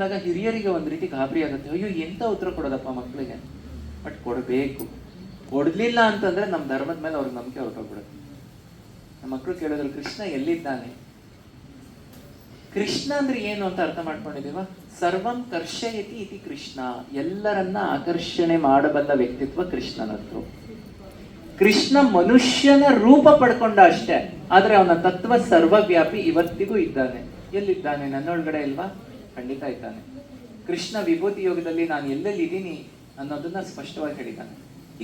ಅಂದಾಗ ಹಿರಿಯರಿಗೆ ಒಂದು ರೀತಿ ಗಾಬರಿ ಆಗುತ್ತೆ. ಅಯ್ಯೋ, ಎಂತ ಉತ್ತರ ಕೊಡೋದಪ್ಪ ಮಕ್ಕಳಿಗೆ ಬಟ್ ಕೊಡಬೇಕು. ಕೊಡಲಿಲ್ಲ ಅಂತಂದ್ರೆ ನಮ್ಮ ಧರ್ಮದ ಮೇಲೆ ಅವ್ರಿಗೆ ನಂಬಿಕೆ ಹೊರಟೋಗ್ಬಿಡುತ್ತೆ ನಮ್ಮ ಮಕ್ಕಳು ಕೇಳೋದ್ರಲ್ಲಿ ಕೃಷ್ಣ ಎಲ್ಲಿದ್ದಾನೆ? ಕೃಷ್ಣ ಅಂದ್ರೆ ಏನು ಅಂತ ಅರ್ಥ ಮಾಡ್ಕೊಂಡಿದೀವ ಸರ್ವಂ ಕರ್ಷಯತಿ ಇತಿ ಕೃಷ್ಣ. ಎಲ್ಲರನ್ನ ಆಕರ್ಷಣೆ ಮಾಡಬಲ್ಲ ವ್ಯಕ್ತಿತ್ವ ಕೃಷ್ಣನದ್ದು. ಕೃಷ್ಣ ಮನುಷ್ಯನ ರೂಪ ಪಡ್ಕೊಂಡ ಅಷ್ಟೇ. ಆದ್ರೆ ಅವನ ತತ್ವ ಸರ್ವವ್ಯಾಪಿ ಇವತ್ತಿಗೂ ಇದ್ದಾನೆ. ಎಲ್ಲಿದ್ದಾನೆ? ನನ್ನೊಳಗಡೆ ಇಲ್ವಾ ಖಂಡಿತ ಇದ್ದಾನೆ. ಕೃಷ್ಣ ವಿಭೂತಿ ಯೋಗದಲ್ಲಿ ನಾನು ಎಲ್ಲೆಲ್ಲಿ ಇದ್ದೀನಿ ಅನ್ನೋದನ್ನ ಸ್ಪಷ್ಟವಾಗಿ ಹೇಳಿದ್ದಾನೆ.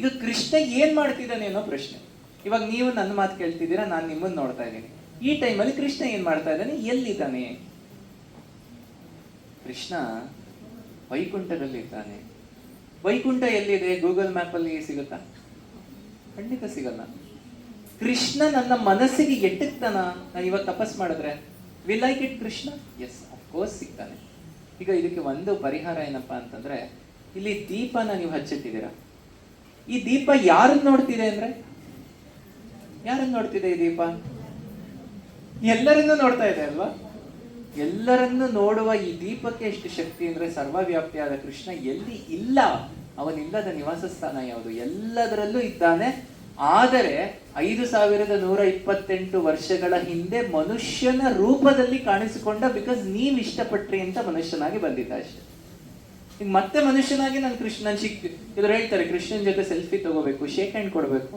ಈಗ ಕೃಷ್ಣ ಏನ್ ಮಾಡ್ತಿದ್ದಾನೆ ಅನ್ನೋ ಪ್ರಶ್ನೆ. ಇವಾಗ ನೀವು ನನ್ನ ಮಾತು ಕೇಳ್ತಿದ್ದೀರಾ, ನಾನು ನಿಮ್ಮನ್ನ ನೋಡ್ತಾ ಇದ್ದೀನಿ. ಈ ಟೈಮಲ್ಲಿ ಕೃಷ್ಣ ಏನ್ ಮಾಡ್ತಾ ಇದ್ದಾನೆ? ಎಲ್ಲಿದ್ದಾನೆ? ಕೃಷ್ಣ ವೈಕುಂಠದಲ್ಲಿ ಇದ್ದಾನೆ. ವೈಕುಂಠ ಎಲ್ಲಿದೆ? ಗೂಗಲ್ ಮ್ಯಾಪ್ ಅಲ್ಲಿ ಸಿಗುತ್ತಾ? ಖಂಡಿತ ಸಿಗಲ್ಲ. ಕೃಷ್ಣ ನನ್ನ ಮನಸ್ಸಿಗೆ ಎಟ್ಟಕ್ತಾನ ನಾನು ಇವಾಗ ತಪಸ್ ಮಾಡಿದ್ರೆ. Will like it Krishna? Of course ಸಿಗ್ತಾನೆ. ಈಗ ಇದಕ್ಕೆ ಒಂದು ಪರಿಹಾರ ಏನಪ್ಪ ಅಂತಂದ್ರೆ, ಇಲ್ಲಿ ದೀಪನ ನೀವು ಹಚ್ಚಿಟ್ಟಿದ್ದೀರಾ? ಈ ದೀಪ ಯಾರನ್ನ ನೋಡ್ತಿದೆ ಅಂದ್ರೆ? ಯಾರನ್ನ ನೋಡ್ತಿದೆ ಈ ದೀಪ? ಎಲ್ಲರನ್ನು ನೋಡ್ತಾ ಇದೆ ಅಲ್ವಾ? ಎಲ್ಲರನ್ನು ನೋಡುವ ಈ ದೀಪಕ್ಕೆ ಎಷ್ಟು ಶಕ್ತಿ ಅಂದ್ರೆ ಸರ್ವವ್ಯಾಪ್ತಿಯಾದ ಕೃಷ್ಣ ಎಲ್ಲಿ ಇಲ್ಲ. ಅವನಿಲ್ಲದ ನಿವಾಸ ಸ್ಥಾನ ಯಾವುದು? ಎಲ್ಲದರಲ್ಲೂ ಇದ್ದಾನೆ. ಆದರೆ ಐದು ಸಾವಿರದ ನೂರ ಇಪ್ಪತ್ತೆಂಟು ವರ್ಷಗಳ ಹಿಂದೆ ಮನುಷ್ಯನ ರೂಪದಲ್ಲಿ ಕಾಣಿಸಿಕೊಂಡ ಬಿಕಾಸ್ ನೀವ್ ಇಷ್ಟಪಟ್ರಿ ಅಂತ ಮನುಷ್ಯನಾಗಿ ಬಂದಿದ್ದ ಅಷ್ಟೇ. ಈಗ ಮತ್ತೆ ಮನುಷ್ಯನಾಗಿ ನಾನು ಕೃಷ್ಣ ಚಿಕ್ಕ ಇದ್ರ ಹೇಳ್ತಾರೆ, ಕೃಷ್ಣನ್ ಜೊತೆ ಸೆಲ್ಫಿ ತಗೋಬೇಕು ಶೇಕ್ ಹ್ಯಾಂಡ್ ಕೊಡಬೇಕು.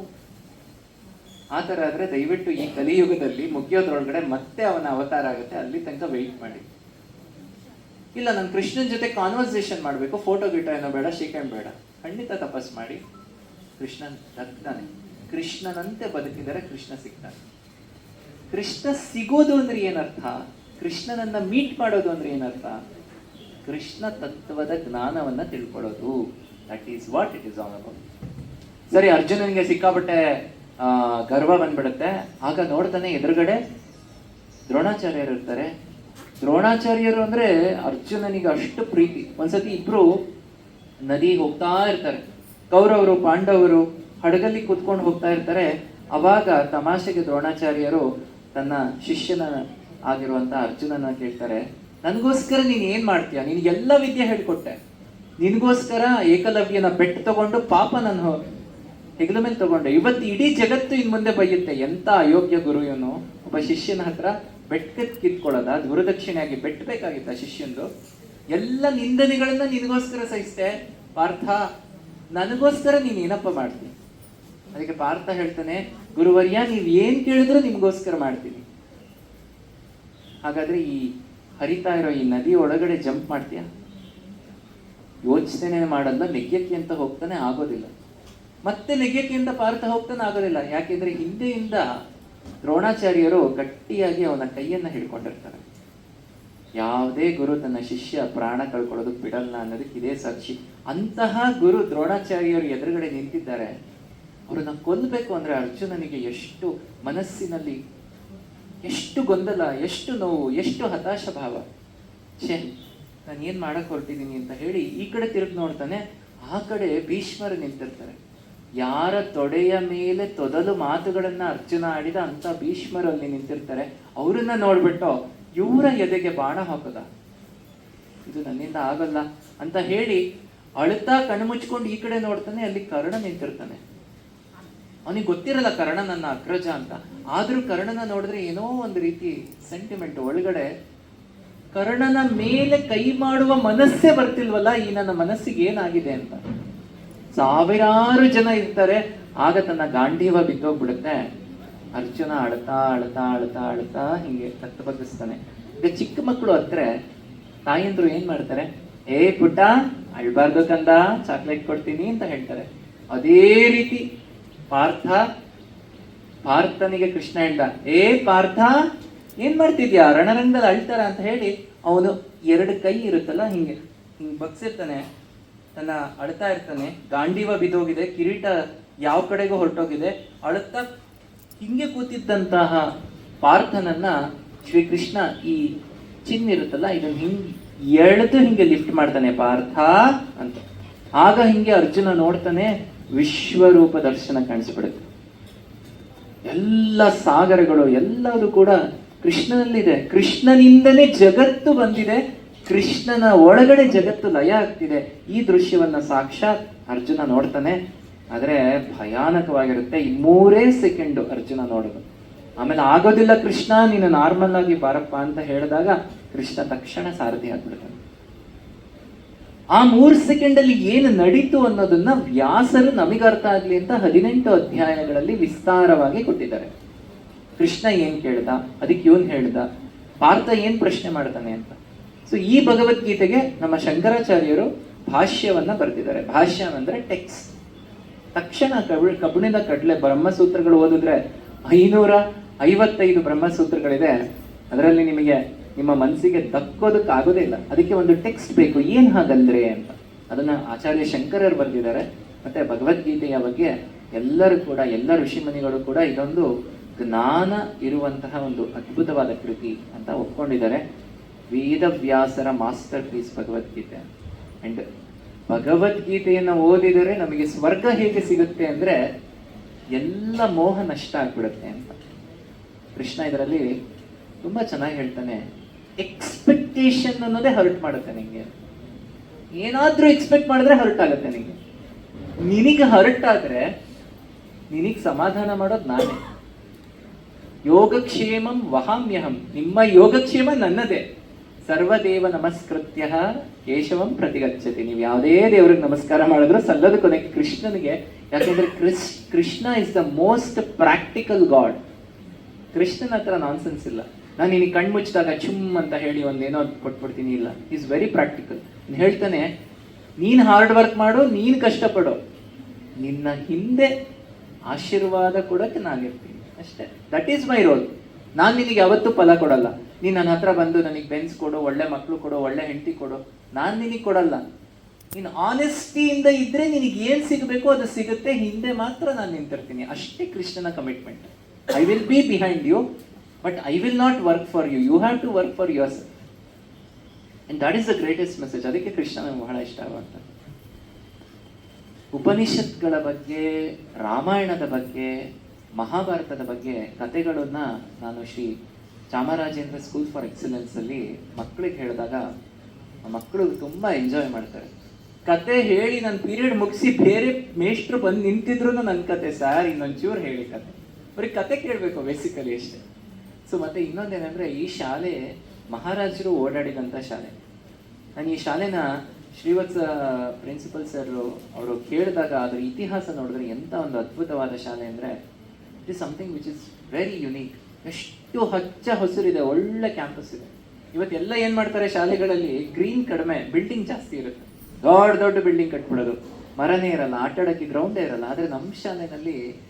ಆ ಥರ ಆದರೆ ದಯವಿಟ್ಟು ಈ ಕಲಿಯುಗದಲ್ಲಿ ಮುಗಿಯೋದ್ರೊಳಗಡೆ ಮತ್ತೆ ಅವನ ಅವತಾರ ಆಗುತ್ತೆ, ಅಲ್ಲಿ ತನಕ ವೆಯ್ಟ್ ಮಾಡಿ. ಇಲ್ಲ, ನಾನು ಕೃಷ್ಣನ್ ಜೊತೆ ಕಾನ್ವರ್ಸೇಷನ್ ಮಾಡಬೇಕು ಫೋಟೋ ಗಿಟೋ ಏನೋ ಬೇಡ ಶೇಕ್ ಹ್ಯಾಂಡ್ ಬೇಡ. ಖಂಡಿತ ತಪಸ್ ಮಾಡಿ. ಕೃಷ್ಣನ್ ದಕ್ತಾನೆ ಕೃಷ್ಣನಂತೆ ಬದುಕಿದರೆ ಕೃಷ್ಣ ಸಿಗ್ತಾನೆ. ಕೃಷ್ಣ ಸಿಗೋದು ಅಂದ್ರೆ ಏನರ್ಥ? ಕೃಷ್ಣನನ್ನ ಮೀಟ್ ಮಾಡೋದು ಅಂದ್ರೆ ಏನರ್ಥ? ಕೃಷ್ಣ ತತ್ವದ ಜ್ಞಾನವನ್ನ ತಿಳ್ಕೊಳ್ಳೋದು. That is what it is all about ಸರಿ, ಅರ್ಜುನನಿಗೆ ಸಿಕ್ಕಾಪಟ್ಟೆ ಗರ್ವ ಬಂದ್ಬಿಡುತ್ತೆ. ಆಗ ನೋಡ್ತಾನೆ ಎದುರುಗಡೆ ದ್ರೋಣಾಚಾರ್ಯರು ಇರ್ತಾರೆ. ದ್ರೋಣಾಚಾರ್ಯರು ಅಂದ್ರೆ ಅರ್ಜುನನಿಗೆ ಅಷ್ಟು ಪ್ರೀತಿ. ಒಂದ್ಸತಿ ಇಬ್ರು ನದಿ ಹೋಗ್ತಾ ಇರ್ತಾರೆ. ಕೌರವರು, ಪಾಂಡವರು ಹಡಗಲ್ಲಿ ಕೂತ್ಕೊಂಡು ಹೋಗ್ತಾ ಇರ್ತಾರೆ. ಅವಾಗ ತಮಾಷೆಗೆ ದ್ರೋಣಾಚಾರ್ಯರು ತನ್ನ ಶಿಷ್ಯನ ಆಗಿರುವಂತ ಅರ್ಜುನನ ಕೇಳ್ತಾರೆ, ನನಗೋಸ್ಕರ ನೀನ್ ಏನ್ ಮಾಡ್ತೀಯ? ನಿನಗೆಲ್ಲ ವಿದ್ಯೆ ಹೇಳ್ಕೊಟ್ಟೆ. ನಿನಗೋಸ್ಕರ ಏಕಲವ್ಯನ ಬೆಟ್ಟು ತಗೊಂಡು ಪಾಪ ನಾನು ಹೆಗಲ ಮೇಲೆ ತಗೊಂಡೆ. ಇವತ್ತು ಇಡೀ ಜಗತ್ತು ಇನ್ ಮುಂದೆ ಬೈಯುತ್ತೆ ಎಂತ ಅಯೋಗ್ಯ ಗುರು ಇವನು. ಒಬ್ಬ ಶಿಷ್ಯನ ಹತ್ರ ಬೆಟ್ಟಕ್ಕೆ ಕಿತ್ಕೊಳ್ಳೋದ? ಗುರುದಕ್ಷಿಣೆಯಾಗಿ ಬೆಟ್ಟ ಬೇಕಾಗಿತ್ತ ಶಿಷ್ಯಂದು? ಎಲ್ಲ ನಿಂದನೆಗಳನ್ನ ನಿನಗೋಸ್ಕರ ಸಹಿಸ್ತೆ ಪಾರ್ಥ, ನನಗೋಸ್ಕರ ನೀನ್ ಏನಪ್ಪ ಮಾಡ್ತೀನಿ ಅದಕ್ಕೆ ಪಾರ್ಥ ಹೇಳ್ತಾನೆ, ಗುರುವರ್ಯ, ನೀವು ಏನ್ ಕೇಳಿದ್ರು ನಿಮಗೋಸ್ಕರ ಮಾಡ್ತೀನಿ. ಹಾಗಾದ್ರೆ ಈ ಹರಿತಾ ಇರೋ ಈ ನದಿ ಒಳಗಡೆ ಜಂಪ್ ಮಾಡ್ತೀಯಾ? ಯೋಚನೆ ಮಾಡಲ್ಲ, ನೆಗ್ಯಕ್ಕೆ ಅಂತ ಹೋಗ್ತಾನೆ, ಆಗೋದಿಲ್ಲ. ಮತ್ತೆ ನೆಗ್ಯಕ್ಕೆ ಅಂತ ಪಾರ್ಥ ಹೋಗ್ತಾನೆ, ಆಗೋದಿಲ್ಲ. ಯಾಕೆಂದ್ರೆ ಹಿಂದೆಯಿಂದ ದ್ರೋಣಾಚಾರ್ಯರು ಗಟ್ಟಿಯಾಗಿ ಅವನ ಕೈಯನ್ನ ಹಿಡ್ಕೊಂಡಿರ್ತಾರೆ. ಯಾವುದೇ ಗುರು ತನ್ನ ಶಿಷ್ಯ ಪ್ರಾಣ ಕಳ್ಕೊಳ್ಳೋದಕ್ಕೆ ಬಿಡಲ್ಲ ಅನ್ನೋದಕ್ಕೆ ಇದೇ ಸಾಕ್ಷಿ. ಅಂತಹ ಗುರು ದ್ರೋಣಾಚಾರ್ಯರು ಎದುರುಗಡೆ ನಿಂತಿದ್ದಾರೆ. ಅವ್ರನ್ನ ಕೊಲ್ಲಬೇಕು ಅಂದ್ರೆ ಅರ್ಜುನನಿಗೆ ಎಷ್ಟು ಮನಸ್ಸಿನಲ್ಲಿ ಎಷ್ಟು ಗೊಂದಲ, ಎಷ್ಟು ನೋವು, ಎಷ್ಟು ಹತಾಶ ಭಾವ ಛೇ, ನಾನು ಏನ್ ಮಾಡಕ್ ಹೊರಟಿದ್ದೀನಿ ಅಂತ ಹೇಳಿ ಈ ಕಡೆ ತಿರುಗಿ ನೋಡ್ತಾನೆ, ಆ ಕಡೆ ಭೀಷ್ಮರು ನಿಂತಿರ್ತಾರೆ. ಯಾರ ತೊಡೆಯ ಮೇಲೆ ತೊದಲು ಮಾತುಗಳನ್ನ ಅರ್ಜುನ ಆಡಿದ ಅಂತ ಭೀಷ್ಮರು ಅಲ್ಲಿ ನಿಂತಿರ್ತಾರೆ. ಅವ್ರನ್ನ ನೋಡ್ಬಿಟ್ಟು ಇವರ ಎದೆಗೆ ಬಾಣ ಹಾಕದ. ಇದು ನನ್ನಿಂದ ಆಗಲ್ಲ ಅಂತ ಹೇಳಿ ಅಳುತ್ತಾ ಕಣ್ಮುಚ್ಕೊಂಡು ಈ ಕಡೆ ನೋಡ್ತಾನೆ, ಅಲ್ಲಿ ಕರ್ಣ ನಿಂತಿರ್ತಾನೆ. ಅವನಿಗೆ ಗೊತ್ತಿರಲ್ಲ ಕರ್ಣ ನನ್ನ ಅಗ್ರಜ ಅಂತ. ಆದರೂ ಕರ್ಣನ ನೋಡಿದ್ರೆ ಏನೋ ಒಂದು ರೀತಿ ಸೆಂಟಿಮೆಂಟ್ ಒಳಗಡೆ ಕರ್ಣನ ಮೇಲೆ ಕೈ ಮಾಡುವ ಮನಸ್ಸೇ ಬರ್ತಿಲ್ವಲ್ಲ, ಈ ನನ್ನ ಮನಸ್ಸಿಗೆ ಏನಾಗಿದೆ ಅಂತ. ಸಾವಿರಾರು ಜನ ಇರ್ತಾರೆ, ಆಗ ತನ್ನ ಗಾಂಧೀವ ಬಿದ್ದೋಗ್ಬಿಡುತ್ತೆ. ಅರ್ಜುನ ಅಳ್ತಾ ಅಳ್ತಾ ಅಳ್ತಾ ಅಳ್ತಾ ಹಿಂಗೆ ಕತ್ತು ಬಗ್ಗಿಸ್ತಾನೆ ಈಗ ಚಿಕ್ಕ ಮಕ್ಕಳು ಹತ್ರ ತಾಯಂದ್ರು ಏನ್ ಮಾಡ್ತಾರೆ, ಏ ಪುಟ್ಟ, ಅಳ್ಬಾರ್ದು ಕಂದ ಚಾಕ್ಲೇಟ್ ಕೊಡ್ತೀನಿ ಅಂತ ಹೇಳ್ತಾರೆ. ಅದೇ ರೀತಿ ಪಾರ್ಥ, ಪಾರ್ಥನಿಗೆ ಕೃಷ್ಣ ಹೇಳ್ದ ಏ ಪಾರ್ಥ, ಏನ್ ಮಾಡ್ತಿದ್ಯಾ? ರಣರಂಗದಲ್ಲಿ ಅಳ್ತಾರ ಅಂತ ಹೇಳಿ ಅವನು ಎರಡು ಕೈ ಇರುತ್ತಲ್ಲ ಹಿಂಗೆ, ಹಿಂಗ್ ಬಗ್ಸಿರ್ತಾನೆ, ತನ್ನ ಅಳ್ತಾ ಇರ್ತಾನೆ. ಗಾಂಡೀವ ಬಿದ್ದೋಗಿದೆ, ಕಿರೀಟ ಯಾವ ಕಡೆಗೂ ಹೊರಟೋಗಿದೆ. ಅಳುತ್ತಾ ಹಿಂಗೆ ಕೂತಿದ್ದಂತಹ ಪಾರ್ಥನನ್ನ ಶ್ರೀಕೃಷ್ಣ ಈ ಚಿನ್ ಇರುತ್ತಲ್ಲ, ಇದನ್ನ ಹಿಂಗ್ ಎಳೆದು ಹಿಂಗೆ ಲಿಫ್ಟ್ ಮಾಡ್ತಾನೆ, ಪಾರ್ಥ ಅಂತ. ಆಗ ಹಿಂಗೆ ಅರ್ಜುನ ನೋಡ್ತಾನೆ ವಿಶ್ವರೂಪ ದರ್ಶನ ಕಾಣಿಸ್ಬಿಡುತ್ತೆ. ಎಲ್ಲ ಸಾಗರಗಳು ಎಲ್ಲವೂ ಕೂಡ ಕೃಷ್ಣನಲ್ಲಿದೆ. ಕೃಷ್ಣನಿಂದಲೇ ಜಗತ್ತು ಬಂದಿದೆ. ಕೃಷ್ಣನ ಒಳಗಡೆ ಜಗತ್ತು ಲಯ ಆಗ್ತಿದೆ. ಈ ದೃಶ್ಯವನ್ನ ಸಾಕ್ಷಾತ್ ಅರ್ಜುನ ನೋಡ್ತಾನೆ. ಆದರೆ ಭಯಾನಕವಾಗಿರುತ್ತೆ. ಈ ಮೂರೇ ಸೆಕೆಂಡು ಅರ್ಜುನ ನೋಡೋದು. ಆಮೇಲೆ ಆಗೋದಿಲ್ಲ ಕೃಷ್ಣ, ನೀನು ನಾರ್ಮಲ್ ಆಗಿ ಬಾರಪ್ಪ ಅಂತ ಹೇಳಿದಾಗ ಕೃಷ್ಣ ತಕ್ಷಣ ಸಾರಥಿ ಆಗ್ಬಿಡ್ತಾನೆ. ಆ ಮೂರು ಸೆಕೆಂಡಲ್ಲಿ ಏನು ನಡೀತು ಅನ್ನೋದನ್ನ ವ್ಯಾಸರು ನಮಗೆ ಅರ್ಥ ಆಗ್ಲಿ ಅಂತ ಹದಿನೆಂಟು ಅಧ್ಯಾಯಗಳಲ್ಲಿ ವಿಸ್ತಾರವಾಗಿ ಕೊಟ್ಟಿದ್ದಾರೆ. ಕೃಷ್ಣ ಏನ್ ಕೇಳ್ದ? ಅದಕ್ಕೆ ಇವನ್ ಹೇಳ್ದ, ಪಾರ್ಥ ಏನ್ ಪ್ರಶ್ನೆ ಮಾಡ್ತಾನೆ ಅಂತ. ಸೊ ಈ ಭಗವದ್ಗೀತೆಗೆ ನಮ್ಮ ಶಂಕರಾಚಾರ್ಯರು ಭಾಷ್ಯವನ್ನ ಬರೆದಿದ್ದಾರೆ. ಭಾಷ್ಯ ಅಂದ್ರೆ ಟೆಕ್ಸ್ಟ್ ತಕ್ಷಣ ಕಬ್- ಕಬ್ಬಿಣದ ಕಡಲೆ ಬ್ರಹ್ಮಸೂತ್ರಗಳು ಓದಿದ್ರೆ ಐನೂರ ಐವತ್ತೈದು ಬ್ರಹ್ಮಸೂತ್ರಗಳಿದೆ. ಅದರಲ್ಲಿ ನಿಮಗೆ ನಿಮ್ಮ ಮನಸ್ಸಿಗೆ ದಕ್ಕೋದಕ್ಕೆ ಆಗೋದೇ ಇಲ್ಲ. ಅದಕ್ಕೆ ಒಂದು ಟೆಕ್ಸ್ಟ್ ಬೇಕು. ಏನ್ ಹಾಗಂದ್ರೆ ಅಂತ. ಅದನ್ನ ಆಚಾರ್ಯ ಶಂಕರರು ಬರೆದಿದ್ದಾರೆ. ಮತ್ತೆ ಭಗವದ್ಗೀತೆಯ ಬಗ್ಗೆ ಎಲ್ಲರೂ ಕೂಡ ಎಲ್ಲ ಋಷಿಮುನಿಗಳು ಕೂಡ ಇದೊಂದು ಜ್ಞಾನ ಇರುವಂತಹ ಒಂದು ಅದ್ಭುತವಾದ ಕೃತಿ ಅಂತ ಒಪ್ಕೊಂಡಿದ್ದಾರೆ. ವೇದವ್ಯಾಸರ ಮಾಸ್ಟರ್ ಪೀಸ್ ಭಗವದ್ಗೀತೆ. ಅಂಡ್ ಭಗವದ್ಗೀತೆಯನ್ನು ಓದಿದರೆ ನಮಗೆ ಸ್ವರ್ಗ ಹೇಗೆ ಸಿಗುತ್ತೆ ಅಂದ್ರೆ ಎಲ್ಲ ಮೋಹ ನಷ್ಟ ಆಗ್ಬಿಡುತ್ತೆ ಅಂತ. ಕೃಷ್ಣ ಇದರಲ್ಲಿ ತುಂಬಾ ಚೆನ್ನಾಗಿ ಹೇಳ್ತಾನೆ. ಎಕ್ಸ್ಪೆಕ್ಟೇಷನ್ ಅನ್ನೋದೇ ಹರ್ಟ್ ಮಾಡುತ್ತೆ ನಿಮಗೆ ಏನಾದರೂ ಎಕ್ಸ್ಪೆಕ್ಟ್ ಮಾಡಿದ್ರೆ ಹರ್ಟ್ ಆಗುತ್ತೆ ನಿಮಗೆ ನಿನಗೆ ಹರ್ಟ್ ಆದ್ರೆ ನಿನಗೆ ಸಮಾಧಾನ ಮಾಡೋದು ನಾನೇ. ಯೋಗಕ್ಷೇಮಂ ವಹಾಮ್ಯಹಂ. ನಿಮ್ಮ ಯೋಗಕ್ಷೇಮ ನನ್ನದೇ. ಸರ್ವದೇವ ನಮಸ್ಕೃತ್ಯ ಕೇಶವಂ ಪ್ರತಿಗಚ್ಚತಿ. ನೀವು ಯಾವುದೇ ದೇವರಿಗೆ ನಮಸ್ಕಾರ ಮಾಡಿದ್ರು ಸಲ್ಲದ ಕೊನೆಗೆ ಕೃಷ್ಣನಿಗೆ. ಯಾಕೆಂದ್ರೆ Krish, Krishna is the most practical god ಕೃಷ್ಣನ ಹತ್ರ ನಾನ್ಸೆನ್ಸ್ ಇಲ್ಲ. ನಾನು ನಿನಗೆ ಕಣ್ಣು ಮುಚ್ಚಿದಾಗ ಚುಮ್ ಅಂತ ಹೇಳಿ ಒಂದೇನೋ ಕೊಟ್ಬಿಡ್ತೀನಿ, ಇಲ್ಲ. ಈಸ್ ವೆರಿ ಪ್ರಾಕ್ಟಿಕಲ್ ಹೇಳ್ತಾನೆ, ನೀನು ಹಾರ್ಡ್ ವರ್ಕ್ ಮಾಡು, ನೀನು ಕಷ್ಟಪಡು. ನಿನ್ನ ಹಿಂದೆ ಆಶೀರ್ವಾದ ಕೊಡಕ್ಕೆ ನಾನಿರ್ತೀನಿ ಅಷ್ಟೇ. ದಟ್ ಈಸ್ ಮೈ ರೋಲ್ ನಾನು ನಿನಗೆ ಯಾವತ್ತೂ ಫಲ ಕೊಡಲ್ಲ. ನೀನು ನನ್ನ ಹತ್ರ ಬಂದು ನನಗೆ ಬೆನ್ಸ್ ಕೊಡು, ಒಳ್ಳೆ ಮಕ್ಕಳು ಕೊಡು, ಒಳ್ಳೆ ಹೆಂಡತಿ ಕೊಡು. ನಾನು ನಿನಗೆ ಕೊಡಲ್ಲ. ನೀನು ಆನೆಸ್ಟಿಯಿಂದ ಇದ್ರೆ ನಿನಗೆ ಏನು ಸಿಗಬೇಕು ಅದು ಸಿಗುತ್ತೆ, ಹಿಂದೆ ಮಾತ್ರ ನಾನು ನಿಂತಿರ್ತೀನಿ. ಅಷ್ಟೇ ಕೃಷ್ಣನ commitment I will be behind you but I will not work for you you have to work for yourself and that is the greatest message ಅದಕ್ಕೆ ಕೃಷ್ಣ ನನಗೆ ಬಹಳ ಇಷ್ಟ ಆಗುತ್ತೆ ಉಪನಿಷತ್ಗಳ ಬಗ್ಗೆ, ರಾಮಾಯಣದ ಬಗ್ಗೆ, ಮಹಾಭಾರತದ ಬಗ್ಗೆ ಕಥೆಗಳನ್ನು ನಾನು ಶ್ರೀ ಚಾಮರಾಜೇಂದ್ರ ಸ್ಕೂಲ್ ಫಾರ್ ಎಕ್ಸಲೆನ್ಸಲ್ಲಿ ಮಕ್ಕಳಿಗೆ ಹೇಳಿದಾಗ ಮಕ್ಕಳು ತುಂಬ ಎಂಜಾಯ್ ಮಾಡ್ತಾರೆ. ಕತೆ ಹೇಳಿ ನನ್ನ ಪೀರಿಯಡ್ ಮುಗಿಸಿ ಬೇರೆ ಮೇಷ್ಟ್ರು ಬಂದು ನಿಂತಿದ್ರು ನನ್ನ ಕತೆ ಸರ್ ಇನ್ನೊಂಚೂರು ಹೇಳಿ ಕತೆ ಬರೀ ಕತೆ ಕೇಳಬೇಕು ಬೇಸಿಕಲಿ ಅಷ್ಟೇ. ಸೊ ಮತ್ತೆ ಇನ್ನೊಂದೇನಂದ್ರೆ ಈ ಶಾಲೆ ಮಹಾರಾಜರು ಓಡಾಡಿದಂಥ ಶಾಲೆ. ನಾನು ಈ ಶಾಲೆನ ಶ್ರೀವತ್ಸ ಪ್ರಿನ್ಸಿಪಲ್ ಸರ್ ಅವರು ಕೇಳಿದಾಗ ಅದರ ಇತಿಹಾಸ ನೋಡಿದ್ರೆ ಎಂತ ಒಂದು ಅದ್ಭುತವಾದ ಶಾಲೆ ಅಂದ್ರೆ it is something which is very unique ಎಷ್ಟು ಹಚ್ಚ ಹಸಿರಿದೆ, ಒಳ್ಳೆ ಕ್ಯಾಂಪಸ್ ಇದೆ. ಇವತ್ತೆಲ್ಲ ಏನು ಮಾಡ್ತಾರೆ ಶಾಲೆಗಳಲ್ಲಿ? ಗ್ರೀನ್ ಕಡಿಮೆ ಬಿಲ್ಡಿಂಗ್ ಜಾಸ್ತಿ ಇರುತ್ತೆ. ದೊಡ್ಡ ದೊಡ್ಡ ಬಿಲ್ಡಿಂಗ್ ಕಟ್ಬಿಡೋದು. ಮರನೇ ಇರಲ್ಲ, ಆಟ ಆಡೋಕ್ಕೆ ಗ್ರೌಂಡೇ ಇರಲ್ಲ. ಆದರೆ ನಮ್ಮ ಶಾಲೆನಲ್ಲಿ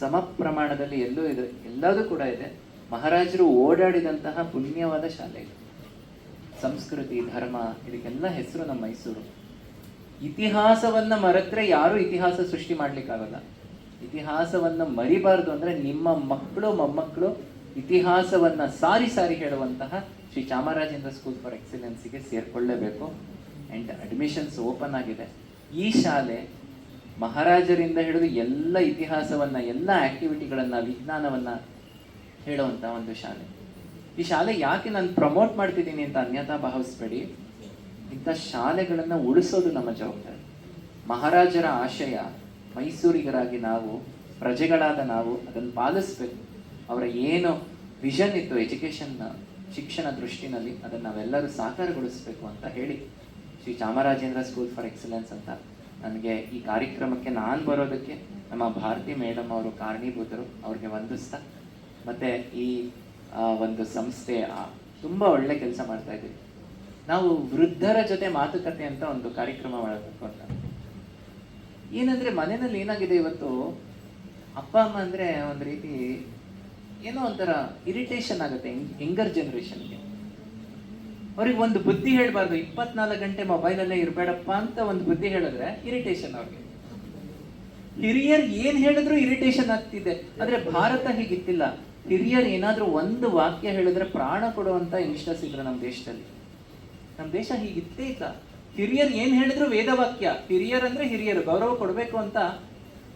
ಸಮ ಪ್ರಮಾಣದಲ್ಲಿ ಎಲ್ಲೂ ಇದೆ. ಎಲ್ಲದೂ ಕೂಡ ಇದೆ. ಮಹಾರಾಜರು ಓಡಾಡಿದಂತಹ ಪುಣ್ಯವಾದ ಶಾಲೆ ಇದು. ಸಂಸ್ಕೃತಿ, ಧರ್ಮ, ಇದಕ್ಕೆಲ್ಲ ಹೆಸರು ನಮ್ಮ ಮೈಸೂರು. ಇತಿಹಾಸವನ್ನ ಮರೆತ್ರೆ ಯಾರು ಇತಿಹಾಸ ಸೃಷ್ಟಿ ಮಾಡ್ಲಿಕ್ಕಾಗಲ್ಲ. ಇತಿಹಾಸವನ್ನ ಮರಿಬಾರ್ದು ಅಂದ್ರೆ ನಿಮ್ಮ ಮಕ್ಕಳು, ಮೊಮ್ಮಕ್ಕಳು ಇತಿಹಾಸವನ್ನ ಸಾರಿ ಸಾರಿ ಹೇಳುವಂತಹ ಶ್ರೀ ಚಾಮರಾಜೇಂದ್ರ ಸ್ಕೂಲ್ ಫಾರ್ ಎಕ್ಸಲೆನ್ಸಿಗೆ ಸೇರ್ಕೊಳ್ಳೇಬೇಕು. ಅಂಡ್ ಅಡ್ಮಿಷನ್ಸ್ ಓಪನ್ ಆಗಿದೆ. ಈ ಶಾಲೆ ಮಹಾರಾಜರಿಂದ ಹಿಡಿದು ಎಲ್ಲ ಇತಿಹಾಸವನ್ನ, ಎಲ್ಲ ಆಕ್ಟಿವಿಟಿಗಳನ್ನ ವಿಜ್ಞಾನವನ್ನ ಹೇಳುವಂತ ಒಂದು ಶಾಲೆ. ಈ ಶಾಲೆ ಯಾಕೆ ನಾನು ಪ್ರಮೋಟ್ ಮಾಡ್ತಿದ್ದೀನಿ ಅಂತ ಅನ್ಯತಾ ಭಾವಿಸ್ಬೇಡಿ. ಇಂಥ ಶಾಲೆಗಳನ್ನ ಉಳಿಸೋದು ನಮ್ಮ ಜವಾಬ್ದಾರಿ. ಮಹಾರಾಜರ ಆಶಯ, ಮೈಸೂರಿಗರಾಗಿ ನಾವು, ಪ್ರಜೆಗಳಾದ ನಾವು ಅದನ್ನು ಪಾಲಿಸ್ಬೇಕು. ಅವರ ಏನು ವಿಷನ್ ಇತ್ತು ಎಜುಕೇಶನ್ ಶಿಕ್ಷಣ ದೃಷ್ಟಿನಲ್ಲಿ ಅದನ್ನು ನಾವೆಲ್ಲರೂ ಸಾಕಾರಗೊಳಿಸಬೇಕು ಅಂತ ಹೇಳಿ Shri Chamarajendra school for excellence ಅಂತ ನನಗೆ ಈ ಕಾರ್ಯಕ್ರಮಕ್ಕೆ ನಾನು ಬರೋದಕ್ಕೆ ನಮ್ಮ ಭಾರತಿ ಮೇಡಮ್ ಅವರು, ಕಾರಣೀಭೂತರು ಅವ್ರಿಗೆ ವಂದಿಸ್ತಾ ಮತ್ತೆ ಈ ಒಂದು ಸಂಸ್ಥೆ ತುಂಬ ಒಳ್ಳೆ ಕೆಲಸ ಮಾಡ್ತಾ ಇದ್ದೀವಿ ನಾವು ವೃದ್ಧರ ಜೊತೆ ಮಾತುಕತೆ ಅಂತ ಒಂದು ಕಾರ್ಯಕ್ರಮ ಮಾಡಬೇಕು ಅಂತ ಏನಂದ್ರೆ ಮನೆಯಲ್ಲಿ ಏನಾಗಿದೆ ಇವತ್ತು? ಅಪ್ಪ, ಅಮ್ಮ ಅಂದ್ರೆ ಒಂದು ರೀತಿ ಏನೋ ಒಂಥರ ಇರಿಟೇಷನ್ ಆಗುತ್ತೆ ಯಂಗರ್ ಜನರೇಷನ್ಗೆ ಅವ್ರಿಗೆ ಒಂದು ಬುದ್ಧಿ ಹೇಳ್ಬಾರ್ದು, ಇಪ್ಪತ್ನಾಲ್ಕು ಗಂಟೆ ಮೊಬೈಲಲ್ಲೇ ಇರಬೇಡಪ್ಪ ಅಂತ ಒಂದು ಬುದ್ಧಿ ಹೇಳಿದ್ರೆ ಇರಿಟೇಷನ್ ಅವ್ರಿಗೆ. ಹಿರಿಯರ್ ಏನ್ ಹೇಳಿದ್ರು ಇರಿಟೇಷನ್ ಆಗ್ತಿದೆ, ಆದ್ರೆ ಭಾರತ ಹೀಗಿತ್ತಿಲ್ಲ. ಹಿರಿಯರ್ ಏನಾದರೂ ಒಂದು ವಾಕ್ಯ ಹೇಳಿದ್ರೆ ಪ್ರಾಣ ಕೊಡುವಂಥ ಯಂಗ್ಸ್ಟರ್ಸ್ ಇದ್ರು ನಮ್ಮ ದೇಶದಲ್ಲಿ. ನಮ್ಮ ದೇಶ ಹೀಗಿತ್ತೇ ಇಲ್ಲ. ಹಿರಿಯರು ಏನು ಹೇಳಿದ್ರು ವೇದವಾಕ್ಯ ಹಿರಿಯರ್ ಅಂದ್ರೆ ಹಿರಿಯರು, ಗೌರವ ಕೊಡಬೇಕು ಅಂತ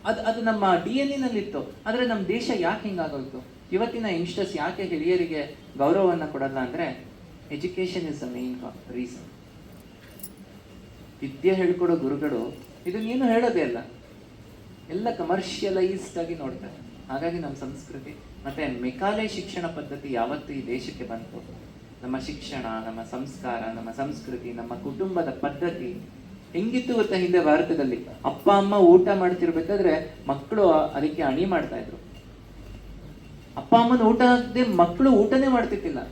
ಅದು ಅದು ನಮ್ಮ ಡಿ ಎನ್ ಎನಲ್ಲಿತ್ತು. ಆದರೆ ನಮ್ಮ ದೇಶ ಯಾಕೆ ಹಿಂಗಾಗೋಯ್ತು? ಇವತ್ತಿನ ಯಂಗ್ಸ್ಟರ್ಸ್ ಯಾಕೆ ಹಿರಿಯರಿಗೆ ಗೌರವವನ್ನು ಕೊಡಲ್ಲ ಅಂದರೆ education is a main reason. ವಿದ್ಯೆ ಹೇಳ್ಕೊಡೋ ಗುರುಗಳು ಇದನ್ನೇನು ಹೇಳೋದೇ ಅಲ್ಲ. ಎಲ್ಲ ಕಮರ್ಷಿಯಲೈಸ್ಡ್ ಆಗಿ ನೋಡ್ತಾರೆ. ಹಾಗಾಗಿ ನಮ್ಮ ಸಂಸ್ಕೃತಿ. ಮತ್ತೆ ಮೆಕಾಲೆ ಶಿಕ್ಷಣ ಪದ್ಧತಿ ಯಾವತ್ತು ಈ ದೇಶಕ್ಕೆ ಬಂತು. ನಮ್ಮ ಶಿಕ್ಷಣ, ನಮ್ಮ ಸಂಸ್ಕಾರ, ನಮ್ಮ ಸಂಸ್ಕೃತಿ, ನಮ್ಮ ಕುಟುಂಬದ ಪದ್ಧತಿ ಹೆಂಗಿತ್ತು ಗೊತ್ತಾ ಹಿಂದೆ ಭಾರತದಲ್ಲಿ? ಅಪ್ಪ, ಅಮ್ಮ ಊಟ ಮಾಡ್ತಿರ್ಬೇಕಾದ್ರೆ ಮಕ್ಕಳು ಅದಕ್ಕೆ ಅಣಿ ಮಾಡ್ತಾ ಇದ್ರು. ಅಪ್ಪ, ಅಮ್ಮನ ಊಟ ಆಗದೆ ಮಕ್ಕಳು ಊಟನೇ ಮಾಡ್ತಿದ್ದಿಲ್ಲ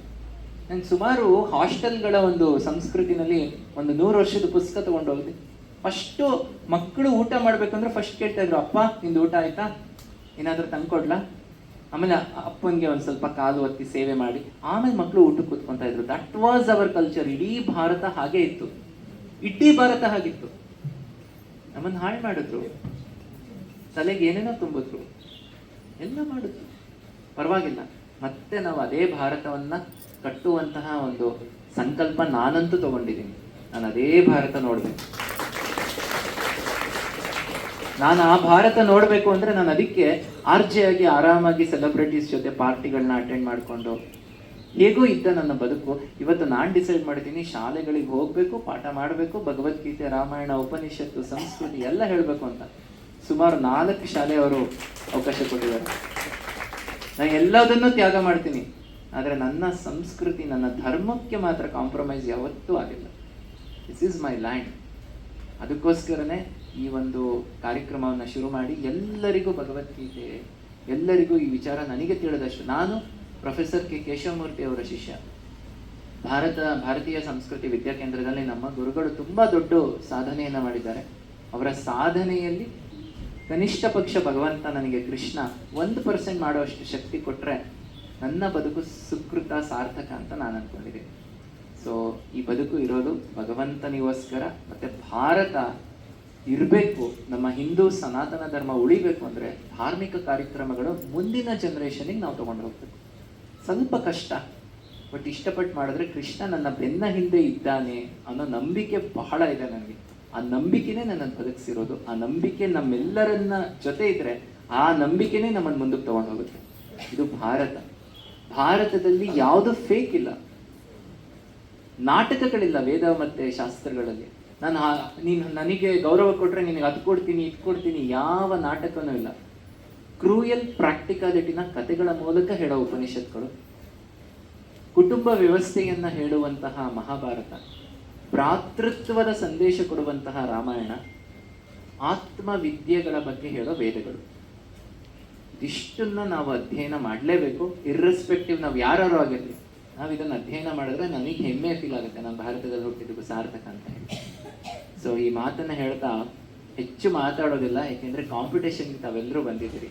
ನಾನು ಸುಮಾರು ಹಾಸ್ಟೆಲ್ಗಳ ಒಂದು ಸಂಸ್ಕೃತಿನಲ್ಲಿ ಒಂದು ನೂರು ವರ್ಷದ ಪುಸ್ತಕ ತಗೊಂಡು ಹೋಗಿದೆ ಫಸ್ಟು ಮಕ್ಕಳು ಊಟ ಮಾಡ್ಬೇಕಂದ್ರೆ ಫಸ್ಟ್ ಕೇಳ್ತಾ ಇದ್ರು, ಅಪ್ಪ, ನಿಂದು ಊಟ ಆಯ್ತಾ? ಏನಾದ್ರೂ ತಂದ್ಕೊಡ್ಲಾ? ಆಮೇಲೆ ಅಪ್ಪನಿಗೆ ಒಂದು ಸ್ವಲ್ಪ ಕಾಲು ಒತ್ತಿ ಸೇವೆ ಮಾಡಿ. ಆಮೇಲೆ ಮಕ್ಕಳು ಊಟಕ್ಕೆ ಕೂತ್ಕೊತಾ ಇದ್ರು. ದಟ್ ವಾಸ್ ಅವರ್ ಕಲ್ಚರ್ ಇಡೀ ಭಾರತ ಹಾಗೆ ಇತ್ತು. ಇಡೀ ಭಾರತ ಹಾಗಿತ್ತು. ನಮ್ಮನ್ನು ಹಾಳು ಮಾಡಿದ್ರು. ತಲೆಗೆ ಏನೇನೋ ತುಂಬಿದ್ರು. ಎಲ್ಲ ಮಾಡಿದ್ರು. ಪರವಾಗಿಲ್ಲ. ಮತ್ತೆ ನಾವು ಅದೇ ಭಾರತವನ್ನ ಕಟ್ಟುವಂತಹ ಒಂದು ಸಂಕಲ್ಪ ನಾನಂತೂ ತಗೊಂಡಿದ್ದೀನಿ. ನಾನು ಅದೇ ಭಾರತ ನೋಡ್ಬೇಕು. ನಾನು ಆ ಭಾರತ ನೋಡಬೇಕು ಅಂದರೆ ನಾನು ಅದಕ್ಕೆ ಆರ್ಜೆಯಾಗಿ ಆರಾಮಾಗಿ ಸೆಲೆಬ್ರಿಟೀಸ್ ಜೊತೆ ಪಾರ್ಟಿಗಳನ್ನ ಅಟೆಂಡ್ ಮಾಡಿಕೊಂಡು ಹೇಗೂ ಇದ್ದ ನನ್ನ ಬದುಕು. ಇವತ್ತು ನಾನು ಡಿಸೈಡ್ ಮಾಡಿದ್ದೀನಿ ಶಾಲೆಗಳಿಗೆ ಹೋಗಬೇಕು, ಪಾಠ ಮಾಡಬೇಕು, ಭಗವದ್ಗೀತೆ, ರಾಮಾಯಣ, ಉಪನಿಷತ್ತು, ಸಂಸ್ಕೃತಿ ಎಲ್ಲ ಹೇಳಬೇಕು ಅಂತ. ಸುಮಾರು ನಾಲ್ಕು ಶಾಲೆಯವರು ಅವಕಾಶ ಕೊಟ್ಟಿದ್ದಾರೆ. ನಾನು ಎಲ್ಲದನ್ನೂ ತ್ಯಾಗ ಮಾಡ್ತೀನಿ. ಆದರೆ ನನ್ನ ಸಂಸ್ಕೃತಿ, ನನ್ನ ಧರ್ಮಕ್ಕೆ ಮಾತ್ರ ಕಾಂಪ್ರಮೈಸ್ ಯಾವತ್ತೂ ಆಗಿಲ್ಲ. ದಿಸ್ ಈಸ್ ಮೈ ಲ್ಯಾಂಡ್ ಅದಕ್ಕೋಸ್ಕರನೇ ಈ ಒಂದು ಕಾರ್ಯಕ್ರಮವನ್ನು ಶುರು ಮಾಡಿ ಎಲ್ಲರಿಗೂ ಭಗವದ್ಗೀತೆ, ಎಲ್ಲರಿಗೂ ಈ ವಿಚಾರ ನನಗೆ ತಿಳಿದಷ್ಟು. ನಾನು ಪ್ರೊಫೆಸರ್ ಕೆ. ಕೇಶವಮೂರ್ತಿ ಅವರ ಶಿಷ್ಯ. ಭಾರತ, ಭಾರತೀಯ ಸಂಸ್ಕೃತಿ ವಿದ್ಯಾಕೇಂದ್ರದಲ್ಲಿ ನಮ್ಮ ಗುರುಗಳು ತುಂಬ ದೊಡ್ಡ ಸಾಧನೆಯನ್ನು ಮಾಡಿದ್ದಾರೆ. ಅವರ ಸಾಧನೆಯಲ್ಲಿ ಕನಿಷ್ಠ ಪಕ್ಷ ಭಗವಂತ ನನಗೆ ಕೃಷ್ಣ ಒಂದು ಪರ್ಸೆಂಟ್ ಮಾಡುವಷ್ಟು ಶಕ್ತಿ ಕೊಟ್ಟರೆ ನನ್ನ ಬದುಕು ಸುಕೃತ, ಸಾರ್ಥಕ ಅಂತ ನಾನು ಅಂದ್ಕೊಂಡಿದ್ದೀನಿ ಸೊ ಈ ಬದುಕು ಇರೋದು ಭಗವಂತನಿಗೋಸ್ಕರ ಮತ್ತು ಭಾರತ ಇರಬೇಕು, ನಮ್ಮ ಹಿಂದೂ ಸನಾತನ ಧರ್ಮ ಉಳಿಬೇಕು ಅಂದರೆ ಧಾರ್ಮಿಕ ಕಾರ್ಯಕ್ರಮಗಳು ಮುಂದಿನ ಜನ್ರೇಷನಿಗೆ ನಾವು ತಗೊಂಡು ಹೋಗ್ಬೇಕು. ಸ್ವಲ್ಪ ಕಷ್ಟ ಬಟ್ ಇಷ್ಟಪಟ್ಟು ಮಾಡಿದ್ರೆ ಕೃಷ್ಣ ನನ್ನ ಬೆನ್ನ ಹಿಂದೆ ಇದ್ದಾನೆ ಅನ್ನೋ ನಂಬಿಕೆ ಬಹಳ ಇದೆ ನನಗೆ. ಆ ನಂಬಿಕೆನೇ ನನ್ನನ್ನು ಬದುಕಿಸಿರೋದು. ಆ ನಂಬಿಕೆ ನಮ್ಮೆಲ್ಲರನ್ನ ಜೊತೆ ಇದ್ರೆ ಆ ನಂಬಿಕೆನೇ ನಮ್ಮನ್ನು ಮುಂದಕ್ಕೆ ತಗೊಂಡು ಹೋಗುತ್ತೆ. ಇದು ಭಾರತ. ಭಾರತದಲ್ಲಿ ಯಾವುದು ಫೇಕ್ ಇಲ್ಲ. ನಾಟಕಗಳಿಲ್ಲ ವೇದ ಮತ್ತೆ ಶಾಸ್ತ್ರಗಳಲ್ಲಿ. ನಾನು ನೀನು ನನಗೆ ಗೌರವ ಕೊಟ್ರೆ ನಿನಗೆ ಅದು ಕೊಡ್ತೀನಿ, ಇದು ಕೊಡ್ತೀನಿ, ಯಾವ ನಾಟಕನೂ ಇಲ್ಲ. ಕ್ರೂಯಲ್ ಪ್ರಾಕ್ಟಿಕಾಲಿಟಿನ ಕಥೆಗಳ ಮೂಲಕ ಹೇಳೋ ಉಪನಿಷತ್ಗಳು. ಕುಟುಂಬ ವ್ಯವಸ್ಥೆಯನ್ನ ಹೇಳುವಂತಹ ಮಹಾಭಾರತ, ಭ್ರಾತೃತ್ವದ ಸಂದೇಶ ಕೊಡುವಂತಹ ರಾಮಾಯಣ, ಆತ್ಮವಿದ್ಯೆಗಳ ಬಗ್ಗೆ ಹೇಳೋ ವೇದಗಳು. ಇದಿಷ್ಟನ್ನ ನಾವು ಅಧ್ಯಯನ ಮಾಡಲೇಬೇಕು. ಇರ್ರೆಸ್ಪೆಕ್ಟಿವ್ ನಾವು ಯಾರು ಆಗಿರಲಿ, ನಾವು ಇದನ್ನು ಅಧ್ಯಯನ ಮಾಡಿದ್ರೆ ನನಗೆ ಹೆಮ್ಮೆ ಫೀಲ್ ಆಗುತ್ತೆ. ನಾನು ಭಾರತದಲ್ಲಿ ಹುಟ್ಟಿದ್ದು ಸಾರ್ಥಕ ಅಂತ ಹೇಳಿ. ಸೊ ಈ ಮಾತನ್ನ ಹೇಳ್ತಾ ಹೆಚ್ಚು ಮಾತಾಡೋದಿಲ್ಲ ಯಾಕೆಂದ್ರೆ ಕಾಂಪಿಟೇಷನ್ಗೆ ತಾವೆಲ್ಲರೂ ಬಂದಿದ್ದೀರಿ.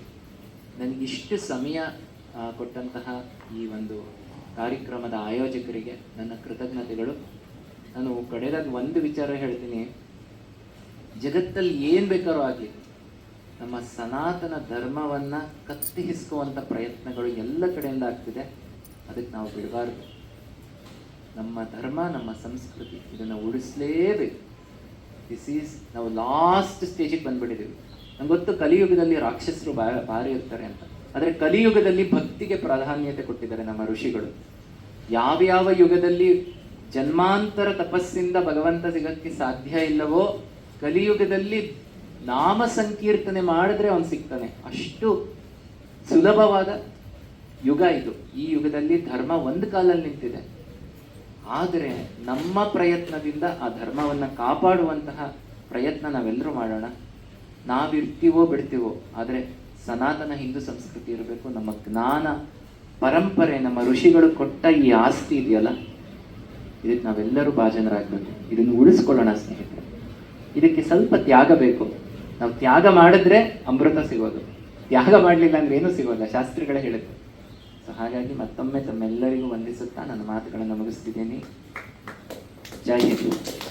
ಇಷ್ಟು ಸಮಯ ಕೊಟ್ಟಂತಹ ಈ ಒಂದು ಕಾರ್ಯಕ್ರಮದ ಆಯೋಜಕರಿಗೆ ನನ್ನ ಕೃತಜ್ಞತೆಗಳು. ನಾನು ಕಡೆಯದಾಗಿ ಒಂದು ವಿಚಾರ ಹೇಳ್ತೀನಿ. ಜಗತ್ತಲ್ಲಿ ಏನು ಬೇಕಾದ್ರೂ ಆಗಲಿ, ನಮ್ಮ ಸನಾತನ ಧರ್ಮವನ್ನ ಕತ್ತಿ ಹಿಸ್ಕುವಂತ ಪ್ರಯತ್ನಗಳು ಎಲ್ಲ ಕಡೆಯಿಂದ ಆಗ್ತಿದೆ. ಅದಕ್ಕೆ ನಾವು ಬಿಡಬಾರ್ದು. ನಮ್ಮ ಧರ್ಮ, ನಮ್ಮ ಸಂಸ್ಕೃತಿ ಇದನ್ನು ಉಳಿಸ್ಲೇಬೇಕು. ದಿಸ್ ಈಸ್ ನಾವು ಲಾಸ್ಟ್ ಸ್ಟೇಜಿಗೆ ಬಂದ್ಬಿಟ್ಟಿದ್ದೀವಿ ನಂಗೆ ಗೊತ್ತು ಕಲಿಯುಗದಲ್ಲಿ ರಾಕ್ಷಸರು ಬಾ ಭಾರಿ ಇರ್ತಾರೆ ಅಂತ. ಆದರೆ ಕಲಿಯುಗದಲ್ಲಿ ಭಕ್ತಿಗೆ ಪ್ರಾಧಾನ್ಯತೆ ಕೊಟ್ಟಿದ್ದಾರೆ ನಮ್ಮ ಋಷಿಗಳು. ಯಾವ್ಯಾವ ಯುಗದಲ್ಲಿ ಜನ್ಮಾಂತರ ತಪಸ್ಸಿಂದ ಭಗವಂತ ಸಿಗಕ್ಕೆ ಸಾಧ್ಯ ಇಲ್ಲವೋ, ಕಲಿಯುಗದಲ್ಲಿ ನಾಮ ಸಂಕೀರ್ತನೆ ಮಾಡಿದ್ರೆ ಅವನು ಸಿಗ್ತಾನೆ. ಅಷ್ಟು ಸುಲಭವಾದ ಯುಗ ಇದು. ಈ ಯುಗದಲ್ಲಿ ಧರ್ಮ ಒಂದು ಕಾಲಲ್ಲಿ ನಿಂತಿದೆ. ಆದರೆ ನಮ್ಮ ಪ್ರಯತ್ನದಿಂದ ಆ ಧರ್ಮವನ್ನು ಕಾಪಾಡುವಂತಹ ಪ್ರಯತ್ನ ನಾವೆಲ್ಲರೂ ಮಾಡೋಣ. ನಾವಿರ್ತೀವೋ ಬಿಡ್ತೀವೋ, ಆದರೆ ಸನಾತನ ಹಿಂದೂ ಸಂಸ್ಕೃತಿ ಇರಬೇಕು. ನಮ್ಮ ಜ್ಞಾನ, ಪರಂಪರೆ, ನಮ್ಮ ಋಷಿಗಳು ಕೊಟ್ಟ ಈ ಆಸ್ತಿ ಇದೆಯಲ್ಲ? ಇದಕ್ಕೆ ನಾವೆಲ್ಲರೂ ಭಾಜನರಾಗಬೇಕು. ಇದನ್ನು ಉಳಿಸ್ಕೊಳ್ಳೋಣ ಸ್ನೇಹಿತರೆ. ಇದಕ್ಕೆ ಸ್ವಲ್ಪ ತ್ಯಾಗ ಬೇಕು. ನಾವು ತ್ಯಾಗ ಮಾಡಿದ್ರೆ ಅಮೃತ ಸಿಗೋದು. ತ್ಯಾಗ ಮಾಡಲಿಲ್ಲ ಅಂದ್ರೆ ಏನೂ ಸಿಗೋಲ್ಲ. ಶಾಸ್ತ್ರಿಗಳೇ ಹೇಳುತ್ತೆ. ಹಾಗಾಗಿ ಮತ್ತೊಮ್ಮೆ ತಮ್ಮೆಲ್ಲರಿಗೂ ವಂದಿಸುತ್ತಾ ನನ್ನ ಮಾತುಗಳನ್ನು ಮುಗಿಸುತ್ತಿದ್ದೇನೆ ಜೈ ಹಿಂದ್.